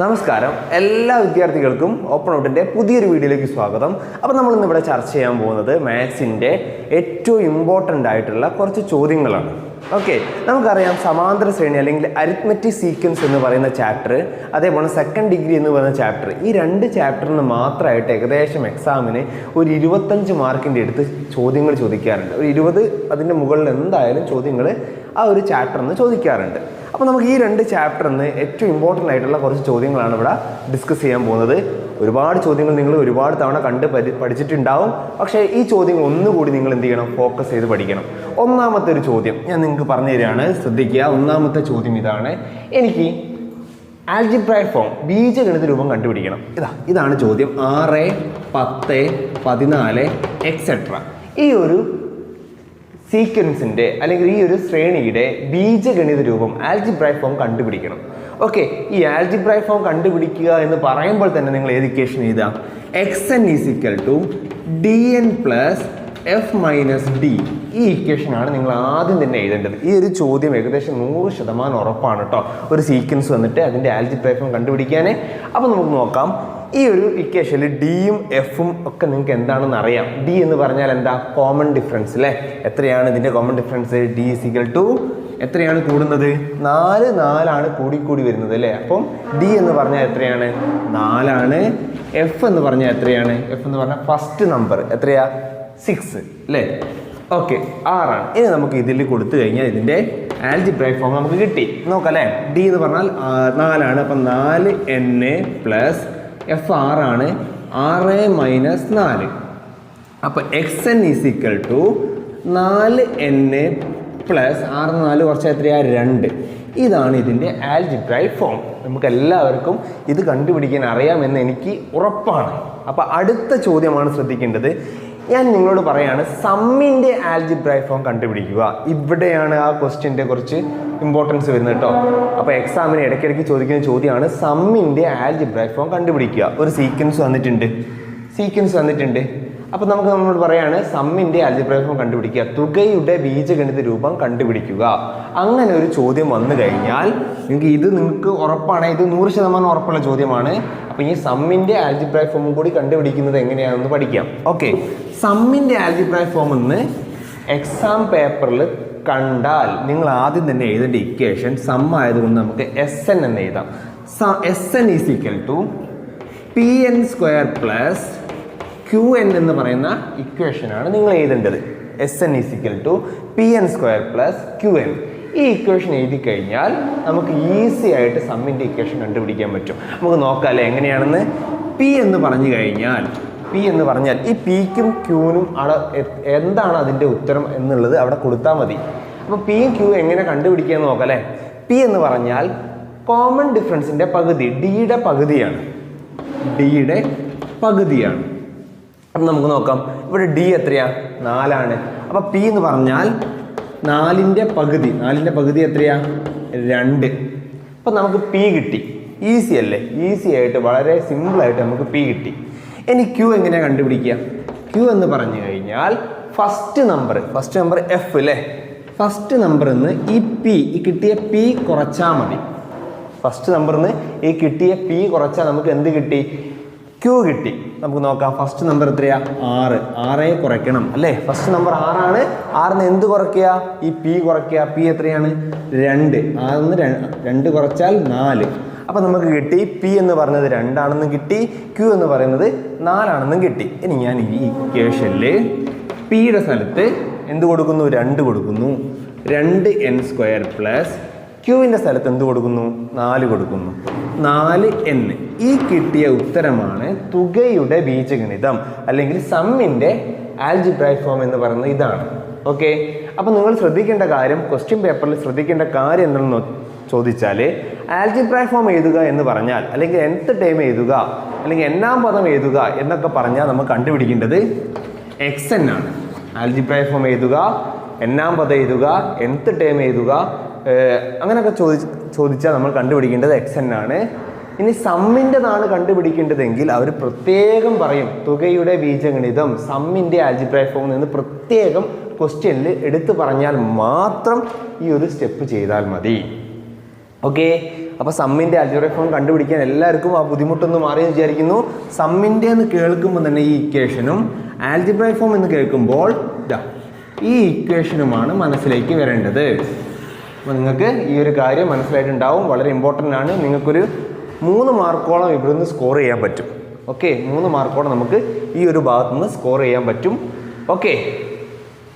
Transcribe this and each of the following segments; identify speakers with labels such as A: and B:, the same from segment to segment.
A: നമസ്കാരം. എല്ലാ വിദ്യാർത്ഥികൾക്കും ഓപ്പൺ ഔട്ടിന്റെ പുതിയൊരു വീഡിയോയിലേക്ക് സ്വാഗതം. അപ്പോൾ നമ്മൾ ഇന്ന് ഇവിടെ ചർച്ച ചെയ്യാൻ പോകുന്നത് മാത്സിന്റെ ഏറ്റവും ഇമ്പോർട്ടന്റ് ആയിട്ടുള്ള കുറച്ച് ചോദ്യങ്ങളാണ്. ഓക്കെ നമുക്കറിയാം സമാന്തര ശ്രേണി അല്ലെങ്കിൽ അരിത്മെറ്റിക് സീക്വൻസ് എന്ന് പറയുന്ന ചാപ്റ്റർ അതേപോലെ സെക്കൻഡ് ഡിഗ്രി എന്ന് പറയുന്ന ചാപ്റ്റർ ഈ രണ്ട് ചാപ്റ്ററിന് മാത്രമായിട്ട് ഏകദേശം എക്സാമിന് ഒരു ഇരുപത്തഞ്ച് മാർക്കിന്റെ അടുത്ത് ചോദ്യങ്ങൾ ചോദിക്കാറുണ്ട്. ഒരു ഇരുപത് അതിന്റെ മുകളിൽ എന്തായാലും ചോദ്യങ്ങൾ ആ ഒരു ചാപ്റ്ററിൽ നിന്ന് ചോദിക്കാറുണ്ട്. അപ്പോൾ നമുക്ക് ഈ രണ്ട് ചാപ്റ്ററിൽ നിന്ന് ഏറ്റവും ഇമ്പോർട്ടന്റ് ആയിട്ടുള്ള കുറച്ച് ചോദ്യങ്ങളാണ് ഇവിടെ ഡിസ്കസ് ചെയ്യാൻ പോകുന്നത്. ഒരുപാട് ചോദ്യങ്ങൾ നിങ്ങൾ ഒരുപാട് തവണ കണ്ട് പരി പഠിച്ചിട്ടുണ്ടാവും. പക്ഷേ ഈ ചോദ്യങ്ങൾ ഒന്നുകൂടി നിങ്ങൾ എന്ത് ചെയ്യണം? ഫോക്കസ് ചെയ്ത് പഠിക്കണം. ഒന്നാമത്തെ ഒരു ചോദ്യം ഞാൻ നിങ്ങൾക്ക് പറഞ്ഞു തരികയാണ്. ശ്രദ്ധിക്കുക. ഒന്നാമത്തെ ചോദ്യം ഇതാണ്. എനിക്ക് ആൽജിബ്രൈഡ് ഫോം ബീജഗണിത രൂപം കണ്ടുപിടിക്കണം. ഇതാ ഇതാണ് ചോദ്യം. ആറ് പത്ത് പതിനാല് എക്സെട്ര ഈ ഒരു സീക്വൻസിന്റെ അല്ലെങ്കിൽ ഈ ഒരു ശ്രേണിയുടെ ബീജഗണിത രൂപം ആൽജിബ്രൈഡ് ഫോം കണ്ടുപിടിക്കണം. ഓക്കെ ഈ ആൽജിബ്രൈ ഫോം കണ്ടുപിടിക്കുക എന്ന് പറയുമ്പോൾ തന്നെ നിങ്ങൾ എഡ്യൂക്കേഷൻ എഴുതാം X N is equal to D N plus F minus D ഈ ഇക്വേഷനാണ് നിങ്ങൾ ആദ്യം തന്നെ എഴുതേണ്ടത്. ഈ ഒരു ചോദ്യം ഏകദേശം നൂറ് ശതമാനം ഉറപ്പാണ് കേട്ടോ ഒരു സീക്വൻസ് വന്നിട്ട് അതിന്റെ ആൽജിബ്രൈ ഫോം കണ്ടുപിടിക്കാനേ. അപ്പോൾ നമുക്ക് നോക്കാം. ഈ ഒരു ഇക്വേഷനിൽ ഡിയും എഫും ഒക്കെ നിങ്ങൾക്ക് എന്താണെന്ന് അറിയാം. ഡി എന്ന് പറഞ്ഞാൽ എന്താ? കോമൺ ഡിഫറൻസ് അല്ലേ എത്രയാണ് ഇതിന്റെ common difference D is equal to എത്രയാണ് കൂടുന്നത്? നാല് നാലാണ് കൂടിക്കൂടി വരുന്നത് അല്ലേ? അപ്പം ഡി എന്ന് പറഞ്ഞാൽ എത്രയാണ്? നാലാണ്. എഫ് എന്ന് പറഞ്ഞാൽ എത്രയാണ്? എഫ് എന്ന് പറഞ്ഞാൽ ഫസ്റ്റ് നമ്പർ എത്രയാ? സിക്സ് അല്ലേ? ഓക്കെ ആറാണ്. ഇനി നമുക്ക് ഇതിൽ കൊടുത്തു കഴിഞ്ഞാൽ ഇതിന്റെ ആൽജിബ്രൈ ഫോം നമുക്ക് കിട്ടി. നോക്കാം ഡി എന്ന് പറഞ്ഞാൽ നാലാണ്. അപ്പം നാല് എൻ എ പ്ലസ് എഫ് ആറാണ്. ആറ് മൈനസ് നാല്. അപ്പോൾ X N is equal to നാല് എൻ എ പ്ലസ് ആറ് നാല് കുറച്ച് എത്രയാ? രണ്ട്. ഇതാണ് ഇതിന്റെ ആൽജിബ്രൈ ഫോം നമുക്ക് എല്ലാവർക്കും ഇത് കണ്ടുപിടിക്കാൻ അറിയാമെന്ന് എനിക്ക് ഉറപ്പാണ്. അപ്പോൾ അടുത്ത ചോദ്യമാണ് ശ്രദ്ധിക്കേണ്ടത്. ഞാൻ നിങ്ങളോട് പറയാണ് സമ്മിന്റെ ആൽജിബ്രൈ ഫോം കണ്ടുപിടിക്കുക. ഇവിടെയാണ് ആ ക്വസ്റ്റ്യന്റെ കുറച്ച് ഇമ്പോർട്ടൻസ് വരുന്നത് കേട്ടോ. അപ്പോൾ എക്സാമിന് ഇടയ്ക്കിടയ്ക്ക് ചോദിക്കുന്ന ചോദ്യമാണ് സമ്മിന്റെ ആൽജിബ്രൈ ഫോം കണ്ടുപിടിക്കുക. ഒരു സീക്വൻസ് വന്നിട്ടുണ്ട്. സീക്വൻസ് വന്നിട്ടുണ്ട്. അപ്പോൾ നമുക്ക് നമ്മൾ പറയാണ് സമ്മിന്റെ ആൽജിബ്രൈ ഫോം കണ്ടുപിടിക്കുക തുകയുടെ ബീജഗണിത രൂപം കണ്ടുപിടിക്കുക. അങ്ങനെ ഒരു ചോദ്യം വന്നു കഴിഞ്ഞാൽ നിങ്ങൾക്ക് ഇത് നിങ്ങൾക്ക് ഉറപ്പാണ് ഇത് നൂറ് ശതമാനം ഉറപ്പുള്ള ചോദ്യമാണ്. അപ്പോൾ ഈ സമ്മിന്റെ ആൽജിബ്രൈ ഫോമും കൂടി കണ്ടുപിടിക്കുന്നത് എങ്ങനെയാണെന്ന് പഠിക്കാം. ഓക്കെ സമ്മിന്റെ ആൽജിബ്രൈ ഫോം എന്ന് എക്സാം പേപ്പറിൽ കണ്ടാൽ നിങ്ങൾ ആദ്യം തന്നെ എഴുതേണ്ട ഇക്വേഷൻ സം ആയതുകൊണ്ട് നമുക്ക് എസ് എൻ എന്ന് എഴുതാം. S N is equal to P N square plus Q N എന്ന് പറയുന്ന ഇക്വേഷനാണ് നിങ്ങൾ എഴുതേണ്ടത്. S N is equal to P N square plus Q N ഈ ഇക്വേഷൻ എഴുതി കഴിഞ്ഞാൽ നമുക്ക് ഈസി ആയിട്ട് സമ്മിന്റെ ഇക്വേഷൻ കണ്ടുപിടിക്കാൻ പറ്റും. നമുക്ക് നോക്കാം അല്ലേ എങ്ങനെയാണെന്ന്? പി എന്ന് പറഞ്ഞു കഴിഞ്ഞാൽ പി എന്ന് പറഞ്ഞാൽ ഈ പിക്കും ക്യൂനും അവിടെ എ- എന്താണ് അതിന്റെ ഉത്തരം എന്നുള്ളത് അവിടെ കൊടുത്താൽ മതി. അപ്പോൾ പിയും ക്യൂ എങ്ങനെ കണ്ടുപിടിക്കുക എന്ന് നോക്കാം അല്ലേ? പി എന്ന് പറഞ്ഞാൽ കോമൺ ഡിഫറൻസിന്റെ പകുതി ഡിയുടെ പകുതിയാണ്. ഡിയുടെ പകുതിയാണ്. അപ്പം നമുക്ക് നോക്കാം. ഇവിടെ ഡി എത്രയാ? നാലാണ്. അപ്പം പി എന്ന് പറഞ്ഞാൽ നാലിന്റെ പകുതി. നാലിന്റെ പകുതി എത്രയാ? രണ്ട്. അപ്പം നമുക്ക് പി കിട്ടി. ഈസി അല്ലേ? ഈസി ആയിട്ട് വളരെ സിമ്പിളായിട്ട് നമുക്ക് പി കിട്ടി. ഇനി ക്യൂ എങ്ങനെയാണ് കണ്ടുപിടിക്കുക? ക്യൂ എന്ന് പറഞ്ഞു കഴിഞ്ഞാൽ first number first number F അല്ലേ ഫസ്റ്റ് നമ്പറിൽ നിന്ന് ഈ പി ഈ കിട്ടിയ പി കുറച്ചാൽ മതി. ഫസ്റ്റ് നമ്പറിൽ നിന്ന് ഈ കിട്ടിയ പി കുറച്ചാൽ നമുക്ക് എന്ത് കിട്ടി? ക്യൂ കിട്ടി. നമുക്ക് നോക്കാം. ഫസ്റ്റ് നമ്പർ എത്രയാ? ആറ്. ആറേ കുറയ്ക്കണം അല്ലേ? ഫസ്റ്റ് നമ്പർ ആറാണ്. ആറിന് എന്ത് കുറയ്ക്കുക? ഈ പി കുറയ്ക്കുക. പി എത്രയാണ്? രണ്ട്. ആറിന്ന് രണ്ട് കുറച്ചാൽ നാല്. അപ്പം നമുക്ക് കിട്ടി പി എന്ന് പറഞ്ഞത് രണ്ടാണെന്നും കിട്ടി. ക്യു എന്ന് പറയുന്നത് നാലാണെന്നും കിട്ടി. ഇനി ഞാൻ ഈ ഇക്വേഷനിൽ പിയുടെ സ്ഥലത്ത് എന്ത് കൊടുക്കുന്നു? രണ്ട് കൊടുക്കുന്നു. രണ്ട് എൻ സ്ക്വയർ പ്ലസ് ക്യൂവിന്റെ സ്ഥലത്ത് എന്ത് കൊടുക്കുന്നു? നാല് കൊടുക്കുന്നു. നാല് എൻ ഈ കിട്ടിയ ഉത്തരമാണ് തുകയുടെ ബീജഗണിതം അല്ലെങ്കിൽ സമ്മിന്റെ ആൽജിബ്രൈ ഫോം എന്ന് പറയുന്നത് ഇതാണ്. ഓക്കെ? അപ്പം നിങ്ങൾ ശ്രദ്ധിക്കേണ്ട കാര്യം ക്വസ്റ്റ്യൻ പേപ്പറിൽ ശ്രദ്ധിക്കേണ്ട കാര്യം എന്താണെന്ന് ചോദിച്ചാൽ ആൽജിബ്രൈ ഫോം എഴുതുക എന്ന് പറഞ്ഞാൽ അല്ലെങ്കിൽ nth ടൈം എഴുതുക അല്ലെങ്കിൽ എന്നാം പദം എഴുതുക എന്നൊക്കെ പറഞ്ഞാൽ നമുക്ക് കണ്ടുപിടിക്കേണ്ടത് എക്സ് എൻ ആണ്. ആൽജിബ്രൈ ഫോം എഴുതുക എന്നാം പദം എഴുതുക nth ടൈം എഴുതുക അങ്ങനെയൊക്കെ ചോദിച്ച് ചോദിച്ചാൽ നമ്മൾ കണ്ടുപിടിക്കേണ്ടത് എക്സ് എൻ ആണ്. ഇനി സമ്മിന്റെതാണ് കണ്ടുപിടിക്കേണ്ടതെങ്കിൽ അവർ പ്രത്യേകം പറയും തുകയുടെ ബീജഗണിതം സമ്മിന്റെ ഫോം എന്ന് പ്രത്യേകം ക്വസ്റ്റ്യനിൽ എടുത്തു പറഞ്ഞാൽ മാത്രം ഈ ഒരു സ്റ്റെപ്പ് ചെയ്താൽ മതി. ഓക്കെ? അപ്പോൾ സമ്മിന്റെ അൽജബ്രൈക് ഫോം കണ്ടുപിടിക്കാൻ എല്ലാവർക്കും ആ ബുദ്ധിമുട്ടൊന്ന് മാറി വിചാരിക്കുന്നു. സമ്മിന്റെ എന്ന് കേൾക്കുമ്പോൾ തന്നെ ഈ ഇക്വേഷനും ആൽജിബ്രൈക് ഫോം എന്ന് കേൾക്കുമ്പോൾ ഈ ഇക്വേഷനുമാണ് മനസ്സിലേക്ക് വരേണ്ടത്. അപ്പോൾ നിങ്ങൾക്ക് ഈ ഒരു കാര്യം മനസ്സിലായിട്ടുണ്ടാവും. വളരെ ഇമ്പോർട്ടന്റ് ആണ്. നിങ്ങൾക്കൊരു മൂന്ന് മാർക്കോളം ഇവിടുന്ന് സ്കോർ ചെയ്യാൻ പറ്റും. ഓക്കെ മൂന്ന് മാർക്കോളം നമുക്ക് ഈ ഒരു ഭാഗത്തു നിന്ന് സ്കോർ ചെയ്യാൻ പറ്റും. ഓക്കെ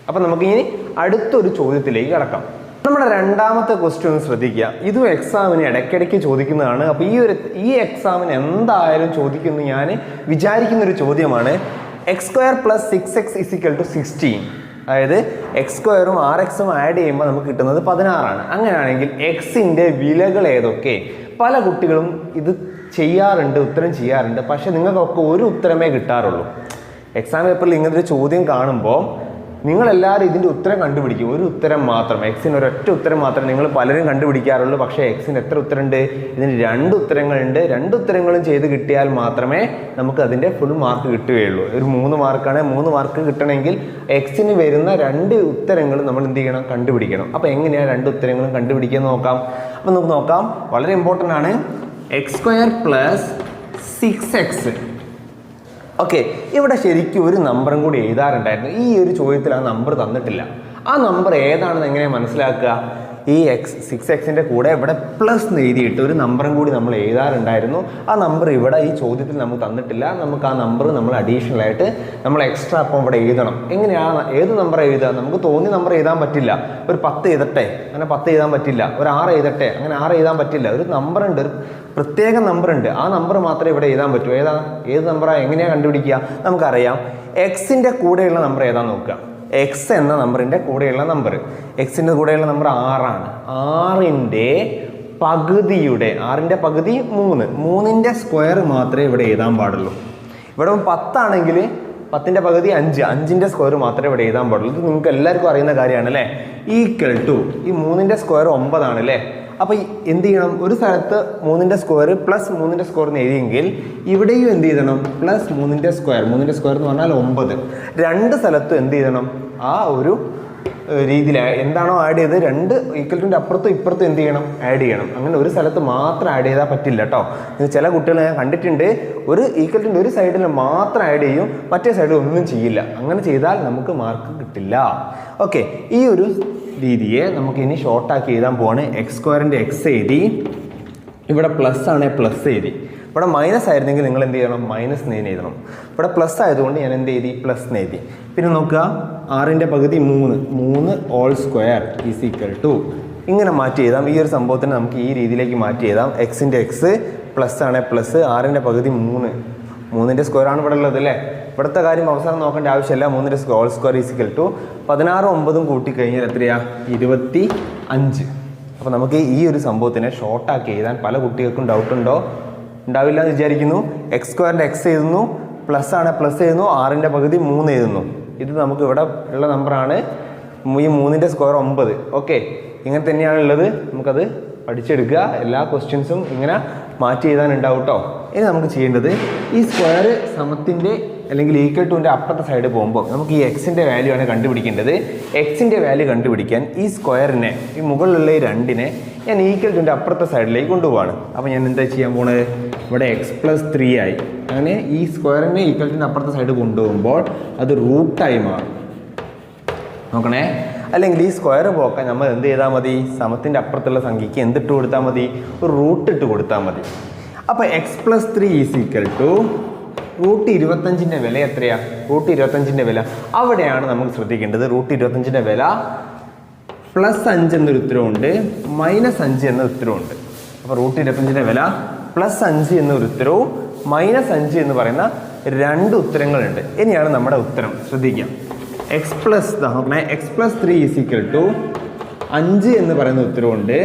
A: അപ്പം നമുക്ക് ഇനി അടുത്തൊരു ചോദ്യത്തിലേക്ക് കടക്കാം. നമ്മുടെ രണ്ടാമത്തെ ക്വസ്റ്റ്യൻ ശ്രദ്ധിക്കുക. ഇതും എക്സാമിന് ഇടയ്ക്കിടയ്ക്ക് ചോദിക്കുന്നതാണ്. അപ്പോൾ ഈ ഒരു ഈ എക്സാമിന് എന്തായാലും ചോദിക്കുന്നു ഞാൻ വിചാരിക്കുന്നൊരു ചോദ്യമാണ്. X square plus six X is equal to sixteen അതായത് എക്സ് സ്ക്വയറും ആർ എക്സും ആഡ് ചെയ്യുമ്പോൾ നമുക്ക് കിട്ടുന്നത് പതിനാറാണ്. അങ്ങനെയാണെങ്കിൽ എക്സിന്റെ വിലകൾ ഏതൊക്കെ? പല കുട്ടികളും ഇത് ചെയ്യാറുണ്ട് ഉത്തരം ചെയ്യാറുണ്ട്. പക്ഷേ നിങ്ങൾക്കൊക്കെ ഒരു ഉത്തരമേ കിട്ടാറുള്ളൂ. എക്സാം പേപ്പറിൽ ഇങ്ങനത്തെ ഒരു ചോദ്യം കാണുമ്പോൾ നിങ്ങളെല്ലാവരും ഇതിന്റെ ഉത്തരം കണ്ടുപിടിക്കും. ഒരു ഉത്തരം മാത്രം. എക്സിന് ഒരൊറ്റ ഉത്തരം മാത്രം നിങ്ങൾ പലരും കണ്ടുപിടിക്കാറുള്ളൂ. പക്ഷേ എക്സിന് എത്ര ഉത്തരമുണ്ട്? ഇതിന് രണ്ട് ഉത്തരങ്ങളുണ്ട്. രണ്ട് ഉത്തരങ്ങളും ചെയ്ത് കിട്ടിയാൽ മാത്രമേ നമുക്ക് അതിന്റെ ഫുൾ മാർക്ക് കിട്ടുകയുള്ളൂ. ഒരു മൂന്ന് മാർക്കാണ് മൂന്ന് മാർക്ക് കിട്ടണമെങ്കിൽ എക്സിന് വരുന്ന രണ്ട് ഉത്തരങ്ങളും നമ്മൾ എന്ത് ചെയ്യണം? കണ്ടുപിടിക്കണം. അപ്പോൾ എങ്ങനെയാണ് രണ്ട് ഉത്തരങ്ങളും കണ്ടുപിടിക്കാൻ നോക്കാം? അപ്പോൾ നമുക്ക് നോക്കാം. വളരെ ഇമ്പോർട്ടന്റ് ആണ്. X square plus six X okay ഇവിടെ ശരിക്കും ഒരു നമ്പറും കൂടി എഴുതാറുണ്ടായിരുന്നു. ഈ ഒരു ചോദ്യത്തിൽ ആ നമ്പർ തന്നിട്ടില്ല. ആ നമ്പർ ഏതാണെന്ന് എങ്ങനെ മനസ്സിലാക്കുക? ഈ എക്സ് സിക്സ് എക്സിന്റെ കൂടെ ഇവിടെ പ്ലസ് എഴുതിയിട്ട് ഒരു നമ്പറും കൂടി നമ്മൾ എഴുതാറുണ്ടായിരുന്നു. ആ നമ്പർ ഇവിടെ ഈ ചോദ്യത്തിൽ നമുക്ക് തന്നിട്ടില്ല. നമുക്ക് ആ നമ്പർ നമ്മൾ അഡീഷണൽ ആയിട്ട് നമ്മൾ എക്സ്ട്രാ അപ്പം ഇവിടെ എഴുതണം. എങ്ങനെയാണ് ഏത് നമ്പർ എഴുതുക? നമുക്ക് തോന്നിയ നമ്പർ എഴുതാൻ പറ്റില്ല. ഒരു പത്ത് എഴുതട്ടെ? അങ്ങനെ പത്ത് എഴുതാൻ പറ്റില്ല. ഒരു ആറ് എഴുതട്ടെ? അങ്ങനെ ആറ് എഴുതാൻ പറ്റില്ല. ഒരു നമ്പർ ഉണ്ട്. ഒരു പ്രത്യേക നമ്പർ ഉണ്ട്. ആ നമ്പർ മാത്രമേ ഇവിടെ എഴുതാൻ പറ്റൂ. ഏതാ? ഏത് നമ്പറാണ് എങ്ങനെയാണ് കണ്ടുപിടിക്കുക? നമുക്കറിയാം. എക്സിന്റെ കൂടെയുള്ള നമ്പർ ഏതാ നോക്കുക. എക്സ് എന്ന നമ്പറിന്റെ കൂടെയുള്ള നമ്പർ. എക്സിന്റെ കൂടെയുള്ള നമ്പർ ആറാണ്. ആറിന്റെ പകുതിയുടെ ആറിന്റെ പകുതി മൂന്ന്. മൂന്നിന്റെ സ്ക്വയർ മാത്രമേ ഇവിടെ എഴുതാൻ പാടുള്ളൂ. ഇവിടെ പത്താണെങ്കിൽ പത്തിന്റെ പകുതി അഞ്ച്. അഞ്ചിന്റെ സ്ക്വയർ മാത്രമേ ഇവിടെ എഴുതാൻ പാടുള്ളൂ. ഇത് നിങ്ങൾക്ക് എല്ലാവർക്കും അറിയുന്ന കാര്യമാണ് അല്ലേ ഈക്വൽ ടു ഈ മൂന്നിന്റെ സ്ക്വയർ ഒമ്പതാണ് അല്ലേ അപ്പോൾ എന്ത് ചെയ്യണം? ഒരു സ്ഥലത്ത് മൂന്നിന്റെ സ്ക്വയർ പ്ലസ് മൂന്നിന്റെ സ്ക്വയർ എന്ന് എഴുതിയെങ്കിൽ ഇവിടെയും എന്ത് ചെയ്യണം പ്ലസ് മൂന്നിന്റെ സ്ക്വയർ മൂന്നിന്റെ സ്ക്വയർ എന്ന് പറഞ്ഞാൽ ഒമ്പത്. രണ്ട് സ്ഥലത്തും എന്ത് ചെയ്യണം ആ ഒരു രീതിയിൽ എന്താണോ ആഡ് ചെയ്ത് രണ്ട് ഈക്വൽ ഈക്വൽറ്റിന്റെ അപ്പുറത്തും ഇപ്പുറത്തും എന്ത് ചെയ്യണം? ആഡ് ചെയ്യണം. അങ്ങനെ ഒരു സ്ഥലത്ത് മാത്രം ആഡ് ചെയ്താൽ പറ്റില്ല കേട്ടോ ചില കുട്ടികൾ ഞാൻ കണ്ടിട്ടുണ്ട്. ഒരു ഈക്വൽ ഈക്വൽറ്റിന്റെ ഒരു സൈഡിൽ മാത്രം ആഡ് ചെയ്യും. മറ്റേ സൈഡിൽ ഒന്നും ചെയ്യില്ല. അങ്ങനെ ചെയ്താൽ നമുക്ക് മാർക്ക് കിട്ടില്ല. ഓക്കെ ഈ ഒരു രീതിയെ നമുക്ക് ഇനി ഷോർട്ടാക്കി എഴുതാൻ പോവാണ്. എക്സ് സ്ക്വയറിന്റെ എക്സ് എഴുതി ഇവിടെ പ്ലസ് ആണ് പ്ലസ് എഴുതി ഇവിടെ മൈനസ് ആയിരുന്നെങ്കിൽ നിങ്ങൾ എന്ത് ചെയ്യണം? മൈനസ് എന്ന് എഴുതണം. ഇവിടെ പ്ലസ് ആയതുകൊണ്ട് ഞാൻ എന്ത് എഴുതി? പ്ലസ് നെയ്തി പിന്നെ നോക്കുക ആറിന്റെ പകുതി മൂന്ന്. മൂന്ന് all square is equal to ഇങ്ങനെ മാറ്റി എഴുതാം. ഈ ഒരു സംഭവത്തിന് നമുക്ക് ഈ രീതിയിലേക്ക് മാറ്റി എഴുതാം. എക്സിന്റെ എക്സ് പ്ലസ് ആണ് പ്ലസ് ആറിന്റെ പകുതി മൂന്ന്. മൂന്നിന്റെ സ്ക്വയർ ആണ് ഇവിടെ ഉള്ളത് അല്ലേ? ഇവിടുത്തെ കാര്യം അവസാനം നോക്കേണ്ട ആവശ്യമില്ല. മൂന്നിന്റെ സ്ക്വയർ സ്ക്വയർ ഈസിക്കൽ ടു പതിനാറ് ഒമ്പതും കൂട്ടി കഴിഞ്ഞാൽ എത്രയാ? ഇരുപത്തി അഞ്ച് അപ്പോൾ നമുക്ക് ഈ ഒരു സംഭവത്തിനെ ഷോർട്ടാക്കി എഴുതാൻ പല കുട്ടികൾക്കും ഡൗട്ട് ഉണ്ടോ? ഉണ്ടാവില്ല എന്ന് വിചാരിക്കുന്നു. എക്സ് സ്ക്വയറിന്റെ എക്സ് എഴുതുന്നു. പ്ലസ് ആണ് പ്ലസ് എഴുതുന്നു. ആറിന്റെ പകുതി മൂന്ന് എഴുതുന്നു. ഇത് നമുക്ക് ഇവിടെ ഉള്ള നമ്പറാണ് ഈ മൂന്നിന്റെ സ്ക്വയർ ഒമ്പത്. ഓക്കെ ഇങ്ങനെ തന്നെയാണ് ഉള്ളത്. നമുക്കത് പഠിച്ചെടുക്കുക. എല്ലാ ക്വസ്റ്റ്യൻസും ഇങ്ങനെ മാറ്റി എഴുതാനുണ്ടാവും കേട്ടോ ഇനി നമുക്ക് ചെയ്യേണ്ടത് ഈ സ്ക്വയർ സമത്തിന്റെ അല്ലെങ്കിൽ ഈക്വൽ ടുവിന്റെ അപ്പുറത്തെ സൈഡ് പോകുമ്പോൾ നമുക്ക് ഈ എക്സിന്റെ വാല്യൂ ആണ് കണ്ടുപിടിക്കേണ്ടത്. എക്സിന്റെ വാല്യൂ കണ്ടുപിടിക്കാൻ ഈ സ്ക്വയറിനെ ഈ മുകളിലുള്ള ഈ രണ്ടിനെ ഞാൻ ഈക്വൽ ടുവിന്റെ അപ്പുറത്തെ സൈഡിലേക്ക് കൊണ്ടുപോവാണ്. അപ്പോൾ ഞാൻ എന്താ ചെയ്യാൻ പോണത് ഇവിടെ എക്സ് പ്ലസ് ത്രീ ആയി. അങ്ങനെ ഈ സ്ക്വയറിനെ ഈക്വൽ ടുവിന്റെ അപ്പുറത്തെ സൈഡ് കൊണ്ടുപോകുമ്പോൾ അത് റൂട്ടായി മാറും. നോക്കണേ? അല്ലെങ്കിൽ ഈ സ്ക്വയർ പോക്കാൻ നമ്മൾ എന്ത് ചെയ്താൽ മതി? സമത്തിന്റെ അപ്പുറത്തുള്ള സംഖ്യയ്ക്ക് എന്തിട്ട് കൊടുത്താൽ മതി? ഒരു റൂട്ട് ഇട്ട് കൊടുത്താൽ മതി. അപ്പോൾ X plus three is equal to root ഇരുപത്തഞ്ചിന്റെ വില എത്രയാണ് റൂട്ട് ഇരുപത്തഞ്ചിന്റെ വില. അവിടെയാണ് നമുക്ക് ശ്രദ്ധിക്കേണ്ടത് റൂട്ട് ഇരുപത്തഞ്ചിന്റെ വില. പ്ലസ് അഞ്ച് എന്നൊരു ഉത്തരവുണ്ട് മൈനസ് അഞ്ച് എന്ന ഉത്തരവുണ്ട് അപ്പോൾ റൂട്ട് ഇരുപത്തഞ്ചിന്റെ വില പ്ലസ് അഞ്ച് എന്നൊരു ഉത്തരവും മൈനസ് അഞ്ച് എന്ന് പറയുന്ന രണ്ട് ഉത്തരങ്ങളുണ്ട്. ഇനിയാണ് നമ്മുടെ ഉത്തരം. ശ്രദ്ധിക്കാം. X plus X plus three is equal to അഞ്ച് എന്ന് പറയുന്ന ഉത്തരവുണ്ട്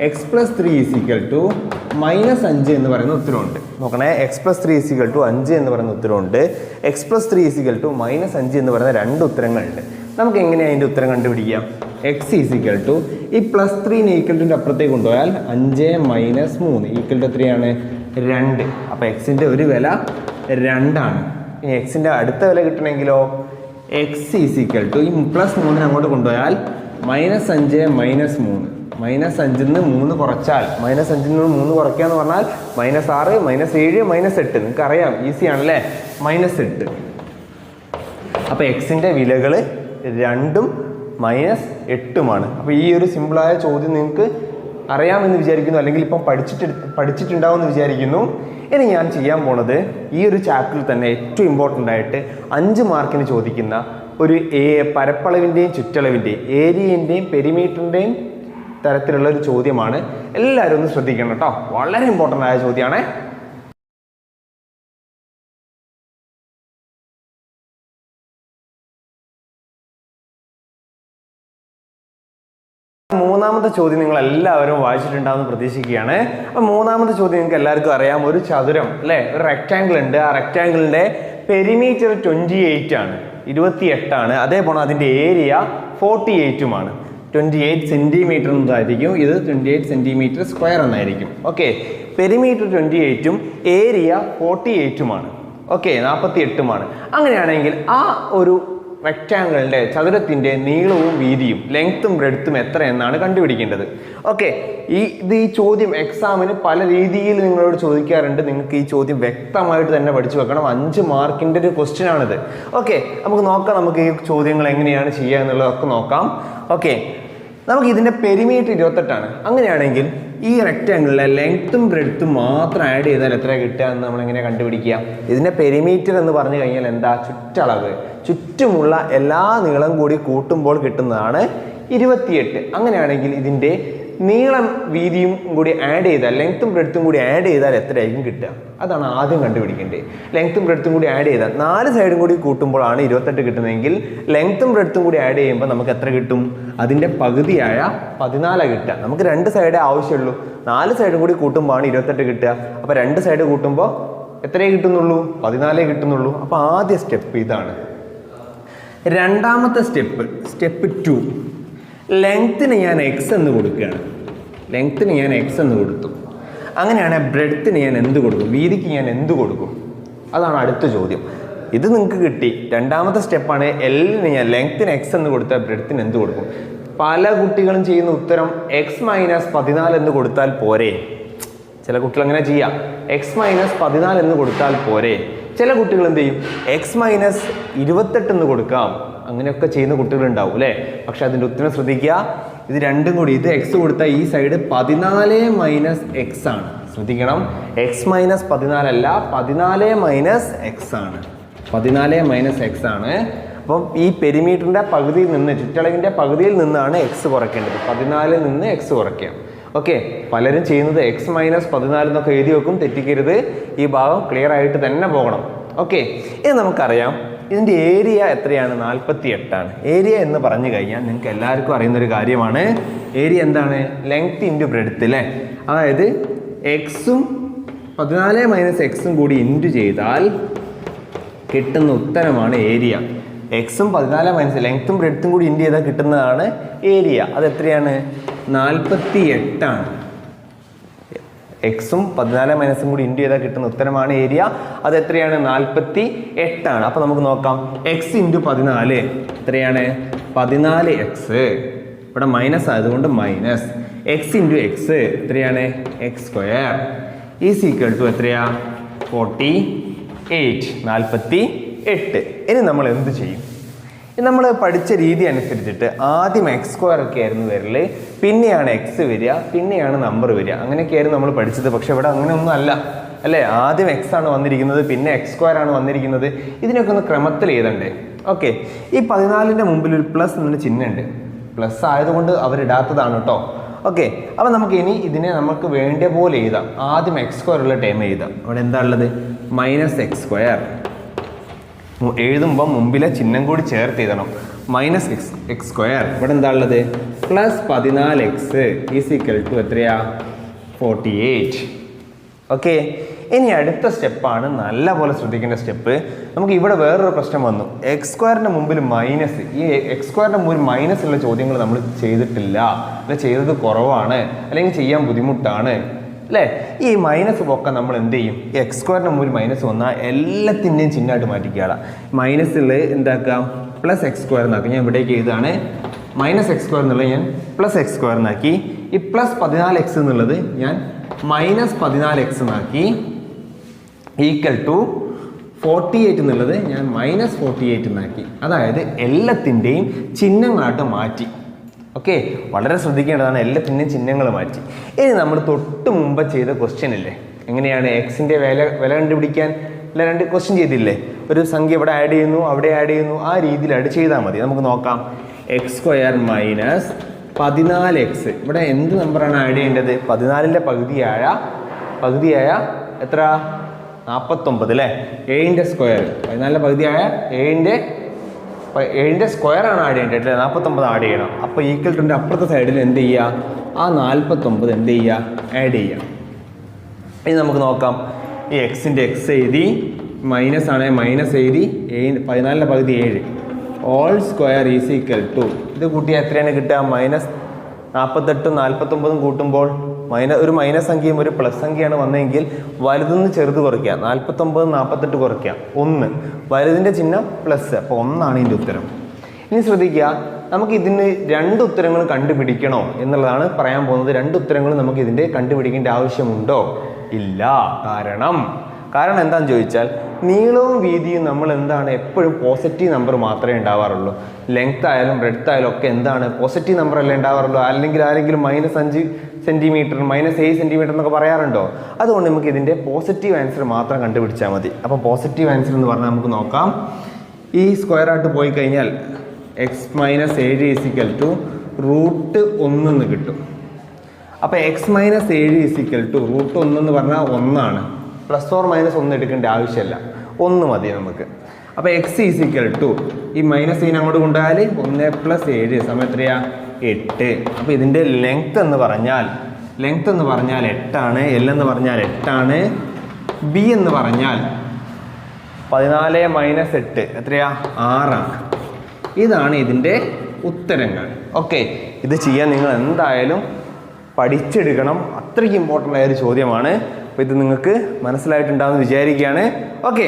A: X plus three is equal to minus അഞ്ച് എന്ന് പറയുന്ന ഉത്തരവുണ്ട്. നോക്കണേ X plus three is equal to അഞ്ച് എന്ന് പറയുന്ന ഉത്തരവുണ്ട്. X plus three is equal to minus അഞ്ച് എന്ന് പറയുന്ന രണ്ട് ഉത്തരങ്ങളുണ്ട്. നമുക്ക് എങ്ങനെയാണ് അതിന്റെ ഉത്തരം കണ്ടുപിടിക്കാം? എക്സ് ഈസിക്കൽ ടു ഈ പ്ലസ് ത്രീനെ ഈക്വൽ ടുന്റെ അപ്പുറത്തേക്ക് കൊണ്ടുപോയാൽ അഞ്ച് മൈനസ് മൂന്ന്. ഈക്വൽ ടു എത്രയാണ്? രണ്ട്. അപ്പോൾ എക്സിന്റെ ഒരു വില രണ്ടാണ്. ഇനി എക്സിന്റെ അടുത്ത വില കിട്ടണമെങ്കിലോ? എക്സ് ഈസിക്കൽ ടു ഈ പ്ലസ് മൂന്നിന് അങ്ങോട്ട് കൊണ്ടുപോയാൽ മൈനസ് അഞ്ച് മൈനസ് മൂന്ന്. മൈനസ് അഞ്ചിൽ നിന്ന് മൂന്ന് കുറച്ചാൽ മൈനസ് അഞ്ചിൽ നിന്ന് മൂന്ന് കുറയ്ക്കുക എന്ന് പറഞ്ഞാൽ മൈനസ് ആറ് മൈനസ് ഏഴ് മൈനസ് എട്ട്. നിങ്ങൾക്ക് അറിയാം ഈസി ആണല്ലേ? മൈനസ് എട്ട്. അപ്പോൾ എക്സിന്റെ വിലകൾ രണ്ടും മൈനസ് എട്ടുമാണ്. അപ്പോൾ ഈ ഒരു സിമ്പിളായ ചോദ്യം നിങ്ങൾക്ക് അറിയാമെന്ന് വിചാരിക്കുന്നു അല്ലെങ്കിൽ ഇപ്പം പഠിച്ചിട്ട് പഠിച്ചിട്ടുണ്ടാവുമെന്ന് വിചാരിക്കുന്നു. ഇനി ഞാൻ ചെയ്യാൻ പോണത് ഈ ഒരു ചാപ്റ്ററിൽ തന്നെ ഏറ്റവും ഇമ്പോർട്ടന്റ് ആയിട്ട് അഞ്ച് മാർക്കിന് ചോദിക്കുന്ന ഒരു പരപ്പളവിന്റെയും ചുറ്റളവിന്റെയും ഏരിയന്റെയും പെരിമീറ്ററിന്റെയും തരത്തിലുള്ള ഒരു ചോദ്യമാണ്. എല്ലാവരും ഒന്ന് ശ്രദ്ധിക്കണം കേട്ടോ. വളരെ ഇമ്പോർട്ടന്റ് ആയ ചോദ്യമാണ്. മൂന്നാമത്തെ ചോദ്യം നിങ്ങൾ എല്ലാവരും വായിച്ചിട്ടുണ്ടാവുമെന്ന് പ്രതീക്ഷിക്കുകയാണ്. അപ്പം മൂന്നാമത്തെ ചോദ്യം നിങ്ങൾക്ക് എല്ലാവർക്കും അറിയാം. ഒരു ചതുരം അല്ലേ? ഒരു റെക്റ്റാങ്കിൾ ഉണ്ട്. ആ റെക്റ്റാങ്കിളിന്റെ പെരിമീറ്റർ ട്വന്റി എയ്റ്റ് ആണ്. ഇരുപത്തി എട്ടാണ് അതേപോലെ അതിന്റെ ഏരിയ ഫോർട്ടി എയ്റ്റുമാണ് ട്വന്റി എയ്റ്റ് സെന്റിമീറ്റർ എന്നതായിരിക്കും. ഇത് ട്വന്റി എയ്റ്റ് സെന്റിമീറ്റർ സ്ക്വയർ എന്നായിരിക്കും. ഓക്കെ പെരിമീറ്റർ ട്വന്റി എയ്റ്റും ഏരിയ ഫോർട്ടി എയ്റ്റുമാണ് ഓക്കെ നാൽപ്പത്തി എട്ടുമാണ് അങ്ങനെയാണെങ്കിൽ ആ ഒരു റെക്റ്റാങ്കിളിന്റെ ചതുരത്തിന്റെ നീളവും വീതിയും ലെങ്ത്തും ബ്രെഡ്ത്തും എത്ര എന്നാണ് കണ്ടുപിടിക്കേണ്ടത്. ഓക്കെ ഈ ഇത് ഈ ചോദ്യം എക്സാമിന് പല രീതിയിൽ നിങ്ങളോട് ചോദിക്കാറുണ്ട്. നിങ്ങൾക്ക് ഈ ചോദ്യം വ്യക്തമായിട്ട് തന്നെ പഠിച്ചു വെക്കണം. അഞ്ച് മാർക്കിന്റെ ഒരു ക്വസ്റ്റ്യൻ ആണിത്. ഓക്കെ നമുക്ക് നോക്കാം. നമുക്ക് ഈ ചോദ്യങ്ങൾ എങ്ങനെയാണ് ചെയ്യുക എന്നുള്ളതൊക്കെ നോക്കാം. ഓക്കെ നമുക്ക് ഇതിന്റെ പെരിമീറ്റർ ഇരുപത്തെട്ടാണ്. അങ്ങനെയാണെങ്കിൽ ഈ റെക്റ്റാങ്കിളിലെ ലെങ്ത്തും ബ്രെഡ്ത്തും മാത്രം ആഡ് ചെയ്താൽ എത്ര കിട്ടുക എന്ന് നമ്മൾ എങ്ങനെ കണ്ടുപിടിക്കുക? ഇതിന്റെ പെരിമീറ്റർ എന്ന് പറഞ്ഞു കഴിഞ്ഞാൽ എന്താ? ചുറ്റളവ്. ചുറ്റുമുള്ള എല്ലാ നീളം കൂടി കൂട്ടുമ്പോൾ കിട്ടുന്നതാണ് ഇരുപത്തിയെട്ട്. അങ്ങനെയാണെങ്കിൽ ഇതിന്റെ നീളം വീതിയും കൂടി ആഡ് ചെയ്താൽ ലെങ്ത്തും ബ്രെഡ്ത്തും കൂടി ആഡ് ചെയ്താൽ എത്രയായിരിക്കും കിട്ടുക? അതാണ് ആദ്യം കണ്ടുപിടിക്കേണ്ടത്. ലെങ്ത്തും ബ്രെഡ്ത്തും കൂടി ആഡ് ചെയ്താൽ നാല് സൈഡും കൂടി കൂട്ടുമ്പോഴാണ് ഇരുപത്തെട്ട് കിട്ടുന്നതെങ്കിൽ ലെങ്ത്തും ബ്രെഡ്ത്തും കൂടി ആഡ് ചെയ്യുമ്പോൾ നമുക്ക് എത്ര കിട്ടും? അതിന്റെ പകുതിയായ പതിനാലാണ് കിട്ടുക. നമുക്ക് രണ്ട് സൈഡേ ആവശ്യമുള്ളൂ. നാല് സൈഡും കൂടി കൂട്ടുമ്പോഴാണ് ഇരുപത്തെട്ട് കിട്ടുക. അപ്പോൾ രണ്ട് സൈഡ് കൂട്ടുമ്പോൾ എത്രയേ കിട്ടുന്നുള്ളൂ? പതിനാലേ കിട്ടുന്നുള്ളൂ. അപ്പോൾ ആദ്യ സ്റ്റെപ്പ് ഇതാണ്. രണ്ടാമത്തെ സ്റ്റെപ്പ് സ്റ്റെപ്പ് ടു ലെങ്ത്തിന് ഞാൻ എക്സ് എന്ന് കൊടുക്കുകയാണ്. ലെങ്ത്തിന് ഞാൻ എക്സ് എന്ന് കൊടുത്തു. അങ്ങനെയാണ് ബ്രെഡത്തിന് ഞാൻ എന്ത് കൊടുക്കും? വീതിക്ക് ഞാൻ എന്ത് കൊടുക്കും? അതാണ് അടുത്ത ചോദ്യം. ഇത് നിങ്ങൾക്ക് കിട്ടി. രണ്ടാമത്തെ സ്റ്റെപ്പാണ് എല്ലിന് ഞാൻ ലെങ്ത്തിന് എക്സ് എന്ന് കൊടുത്താൽ ബ്രെഡത്തിന് എന്ത് കൊടുക്കും? പല കുട്ടികളും ചെയ്യുന്ന ഉത്തരം എക്സ് മൈനസ് പതിനാല് എന്ന് കൊടുത്താൽ പോരെ. ചില കുട്ടികൾ അങ്ങനെ ചെയ്യാം. എക്സ് മൈനസ് പതിനാല് എന്ന് കൊടുത്താൽ പോരെ. ചില കുട്ടികൾ എന്ത് ചെയ്യും? എക്സ് മൈനസ് ഇരുപത്തെട്ട് എന്ന് കൊടുക്കാം. അങ്ങനെയൊക്കെ ചെയ്യുന്ന കുട്ടികളുണ്ടാവും അല്ലേ? പക്ഷെ അതിന്റെ ഉത്തരം ശ്രദ്ധിക്കുക. ഇത് രണ്ടും കൂടി. ഇത് എക്സ് കൊടുത്താൽ ഈ സൈഡ് പതിനാല് മൈനസ് എക്സ് ആണ്. ശ്രദ്ധിക്കണം. എക്സ് മൈനസ് പതിനാലല്ല പതിനാല് മൈനസ് എക്സ് ആണ്. പതിനാല് മൈനസ് എക്സ് ആണ്. അപ്പം ഈ പെരിമീറ്ററിന്റെ പകുതിയിൽ നിന്ന് ചുറ്റളവിന്റെ പകുതിയിൽ നിന്നാണ് എക്സ് കുറയ്ക്കേണ്ടത്. പതിനാലിൽ നിന്ന് എക്സ് കുറയ്ക്കാം ഓക്കെ പലരും ചെയ്യുന്നത് എക്സ് മൈനസ് പതിനാല് എന്നൊക്കെ എഴുതി വെക്കും തെറ്റിക്കരുത്. ഈ ഭാഗം ക്ലിയർ ആയിട്ട് തന്നെ പോകണം. ഓക്കെ ഇത് നമുക്കറിയാം ഇതിന്റെ ഏരിയ എത്രയാണ്? നാൽപ്പത്തി എട്ടാണ് ഏരിയ എന്ന് പറഞ്ഞു കഴിഞ്ഞാൽ നിങ്ങൾക്ക് എല്ലാവർക്കും അറിയുന്ന ഒരു കാര്യമാണ്. ഏരിയ എന്താണ്? ലെങ്ത് ഇന്റു ബ്രെഡ്ത്ത് അല്ലേ അതായത് എക്സും പതിനാല് മൈനസ് എക്സും കൂടി ഇന്റു ചെയ്താൽ കിട്ടുന്ന ഉത്തരമാണ് ഏരിയ എക്സും പതിനാല് മൈനസ് ലെങ്ത്തും ബ്രെഡ്ത്തും കൂടി ഇന്റു ചെയ്താൽ കിട്ടുന്നതാണ് ഏരിയ അത് എത്രയാണ് നാൽപ്പത്തി എട്ടാണ് എക്സും പതിനാല് മൈനസും കൂടി ഇന്റു ചെയ്താൽ കിട്ടുന്ന ഉത്തരമാണ് ഏരിയ. അത് എത്രയാണ്? നാൽപ്പത്തി എട്ടാണ് അപ്പോൾ നമുക്ക് നോക്കാം. എക്സ് ഇന്റു പതിനാല് എത്രയാണ്? പതിനാല് എക്സ്. ഇവിടെ മൈനസ് ആയതുകൊണ്ട് മൈനസ്. എക്സ് ഇന്റു എക്സ് എത്രയാണ്? X square. ഈ ഈക്വൽ ടു എത്രയാ? Forty eight. നാൽപ്പത്തി എട്ട് ഇനി നമ്മൾ എന്ത് ചെയ്യും? നമ്മൾ പഠിച്ച രീതി അനുസരിച്ചിട്ട് ആദ്യം എക്സ് സ്ക്വയർ ഒക്കെ ആയിരുന്നു വരൽ പിന്നെയാണ് എക്സ് വരിക പിന്നെയാണ് നമ്പർ വരിക. അങ്ങനെയൊക്കെയായിരുന്നു നമ്മൾ പഠിച്ചത്. പക്ഷെ ഇവിടെ അങ്ങനെയൊന്നും അല്ല. അല്ലേ? ആദ്യം എക്സ് ആണ് വന്നിരിക്കുന്നത് പിന്നെ എക്സ് സ്ക്വയർ ആണ് വന്നിരിക്കുന്നത്. ഇതിനൊക്കെ ഒന്ന് ക്രമത്തിൽ എഴുതണ്ടേ? ഓക്കെ. ഈ പതിനാലിന്റെ മുമ്പിൽ ഒരു പ്ലസ് എന്നൊരു ചിഹ്നമുണ്ട്. പ്ലസ് ആയതുകൊണ്ട് അവരിടാത്തതാണ് കേട്ടോ ഓക്കെ. അപ്പോൾ നമുക്ക് ഇനി ഇതിനെ നമുക്ക് വേണ്ട പോലെ എഴുതാം. ആദ്യം എക്സ് സ്ക്വയർ ഉള്ള ടൈം എഴുതാം. അവിടെ എന്താ ഉള്ളത്? മൈനസ് എക്സ് സ്ക്വയർ എഴുതുമ്പോൾ മുമ്പിലെ ചിഹ്നം കൂടി ചേർത്ത് എഴുതണം. മൈനസ് എക്സ് എക്സ് സ്ക്വയർ ഇവിടെ എന്താ ഉള്ളത്? പ്ലസ് പതിനാല് എക്സ് ഈസ് ഈക്വൽ ടു എത്രയാ? ഫോർട്ടി എയ്റ്റ് ഓക്കെ ഇനി അടുത്ത സ്റ്റെപ്പാണ് നല്ല പോലെ ശ്രദ്ധിക്കേണ്ട സ്റ്റെപ്പ്. നമുക്ക് ഇവിടെ വേറൊരു പ്രശ്നം വന്നു. എക്സ് സ്ക്വയറിന്റെ മുമ്പിൽ മൈനസ് ഈ എക്സ് സ്ക്വയറിന്റെ മുമ്പിൽ മൈനസ് ഉള്ള ചോദ്യങ്ങൾ നമ്മൾ ചെയ്തിട്ടില്ല. അല്ലെ ചെയ്തത് കുറവാണ്. അല്ലെങ്കിൽ ചെയ്യാൻ ബുദ്ധിമുട്ടാണ്. അല്ലേ? ഈ മൈനസ് ഒക്കെ നമ്മൾ എന്ത് ചെയ്യും? എക്സ് സ്ക്വയറിന് മുമ്പിൽ മൈനസ് വന്നാൽ എല്ലാത്തിന്റെയും ചിഹ്നമായിട്ട് മാറ്റിക്കുകയാണ്. മൈനസിൽ എന്താക്കാം? പ്ലസ് എക്സ് സ്ക്വയർ എന്നാക്കി ഞാൻ ഇവിടേക്ക് എഴുതാണ്. മൈനസ് എക്സ് സ്ക്വയർ എന്നുള്ളത് ഞാൻ പ്ലസ് എക്സ് സ്ക്വയർ എന്നാക്കി ഈ പ്ലസ് പതിനാല് എക്സ് എന്നുള്ളത് ഞാൻ മൈനസ് പതിനാല് എക്സ് എന്നാക്കി ഈക്വൽ ടു ഫോർട്ടി എയ്റ്റ് എന്നുള്ളത് ഞാൻ മൈനസ് ഫോർട്ടി എയ്റ്റ് എന്നാക്കി അതായത് എല്ലാത്തിന്റെയും ചിഹ്നങ്ങളായിട്ട് മാറ്റി. ഓക്കെ വളരെ ശ്രദ്ധിക്കേണ്ടതാണ് എല്ലാത്തിന്റെയും ചിഹ്നങ്ങൾ മാറ്റി. ഇനി നമ്മൾ തൊട്ട് മുമ്പ് ചെയ്ത ക്വസ്റ്റ്യൻ അല്ലേ എങ്ങനെയാണ് എക്സിന്റെ വില വില കണ്ടുപിടിക്കാൻ? അല്ല രണ്ട് ക്വസ്റ്റ്യൻ ചെയ്തില്ലേ? ഒരു സംഖ്യ ഇവിടെ ആഡ് ചെയ്യുന്നു അവിടെ ആഡ് ചെയ്യുന്നു. ആ രീതിയിൽ രീതിയിലായിട്ട് ചെയ്താൽ മതി. നമുക്ക് നോക്കാം. എക്സ് സ്ക്വയർ മൈനസ് പതിനാല് എക്സ് ഇവിടെ എന്ത് നമ്പറാണ് ആഡ് ചെയ്യേണ്ടത്? പതിനാലിന്റെ പകുതിയായ പകുതിയായ എത്ര? നാൽപ്പത്തൊമ്പത് അല്ലേ? ഏഴിന്റെ സ്ക്വയർ പതിനാലിന്റെ പകുതിയായ ഏഴിന്റെ പ- ഏഴിന്റെ സ്ക്വയർ ആണ് ആഡ് ചെയ്യേണ്ടത് അല്ലേ? നാൽപ്പത്തൊമ്പത് ആഡ് ചെയ്യണം. അപ്പോൾ ഈക്വൽ ടുന്റെ അപ്പുറത്തെ സൈഡിൽ എന്ത് ചെയ്യുക ആ നാൽപ്പത്തൊമ്പത് എന്ത് ചെയ്യുക ആഡ് ചെയ്യുക ഇനി നമുക്ക് നോക്കാം. ഈ എക്സിന്റെ എക്സ് എഴുതി മൈനസ് ആണെ മൈനസ് എഴുതി ഏഴ് പതിനാലിന്റെ പകുതി ഏഴ്. All square is equal to ഇത് കൂട്ടിയാൽ എത്രയാണ് കിട്ടുക? മൈനസ് നാൽപ്പത്തെട്ടും നാൽപ്പത്തൊമ്പതും കൂട്ടുമ്പോൾ മൈനസ് ഒരു മൈനസ് സംഖ്യയും ഒരു പ്ലസ് സംഖ്യയാണ് വന്നതെങ്കിൽ വലുതെന്ന് ചെറുത് കുറയ്ക്കുക. നാൽപ്പത്തൊമ്പത് നാൽപ്പത്തെട്ട് കുറയ്ക്കുക. ഒന്ന്. വലുതിന്റെ ചിഹ്നം പ്ലസ് അപ്പോൾ ഒന്നാണ് ഇതിന്റെ ഉത്തരം. ഇനി ശ്രദ്ധിക്കുക നമുക്ക് ഇതിന് രണ്ട് ഉത്തരങ്ങൾ കണ്ടുപിടിക്കണോ എന്നുള്ളതാണ് പറയാൻ പോകുന്നത്. രണ്ട് ഉത്തരങ്ങൾ നമുക്ക് ഇതിന്റെ കണ്ടുപിടിക്കേണ്ട ആവശ്യമുണ്ടോ? ഇല്ല. കാരണം കാരണം എന്താണെന്ന് ചോദിച്ചാൽ നീളവും വീതിയും നമ്മൾ എന്താണ് എപ്പോഴും പോസിറ്റീവ് നമ്പർ മാത്രമേ ഉണ്ടാവാറുള്ളൂ. ലെങ്ത് ആയാലും ബ്രെഡ്ത്ത് ആയാലും ഒക്കെ എന്താണ് പോസിറ്റീവ് നമ്പർ അല്ലേ ഉണ്ടാവാറുള്ളൂ. അല്ലെങ്കിൽ ആരെങ്കിലും മൈനസ് അഞ്ച് സെന്റിമീറ്റർ മൈനസ് ഏഴ് സെന്റിമീറ്റർ എന്നൊക്കെ പറയാറുണ്ടോ? അതുകൊണ്ട് നമുക്ക് ഇതിന്റെ പോസിറ്റീവ് ആൻസർ മാത്രം കണ്ടുപിടിച്ചാൽ മതി. അപ്പം പോസിറ്റീവ് ആൻസർ എന്ന് പറഞ്ഞാൽ നമുക്ക് നോക്കാം. ഈ സ്ക്വയർ ആയിട്ട് പോയി കഴിഞ്ഞാൽ എക്സ് മൈനസ് ഏഴ് ഇസിക്കൽ ടു റൂട്ട് ഒന്നെന്ന് കിട്ടും. അപ്പോൾ എക്സ് മൈനസ് ഏഴ് ഇസിക്കൽ ടു റൂട്ട് ഒന്നെന്ന് പറഞ്ഞാൽ ഒന്നാണ്. പ്ലസ് ഓർ മൈനസ് ഒന്ന് എടുക്കേണ്ട ആവശ്യമില്ല. ഒന്ന് മതി നമുക്ക്. അപ്പോൾ എക്സ് ഈസിക്കൽ ടു ഈ മൈനസ് സീൻ അങ്ങോട്ട് കൊണ്ടുപോയാൽ ഒന്ന് പ്ലസ് ഏഴ് സമയം എത്രയാ? എട്ട്. അപ്പോൾ ഇതിന്റെ ലെങ്ത് എന്ന് പറഞ്ഞാൽ ലെങ്ത് എന്ന് പറഞ്ഞാൽ എട്ടാണ് എൽ എന്ന് പറഞ്ഞാൽ എട്ടാണ് ബി എന്ന് പറഞ്ഞാൽ പതിനാല് മൈനസ് എട്ട്. എത്രയാ? ആറാണ്. ഇതാണ് ഇതിന്റെ ഉത്തരങ്ങൾ. ഓക്കെ ഇത് ചെയ്യാൻ നിങ്ങൾ എന്തായാലും പഠിച്ചെടുക്കണം. അത്രയ്ക്ക് ഇമ്പോർട്ടന്റ് ആയൊരു ചോദ്യമാണ്. അപ്പോൾ ഇത് നിങ്ങൾക്ക് മനസ്സിലായിട്ടുണ്ടാകുമെന്ന് വിചാരിക്കുകയാണ്. ഓക്കെ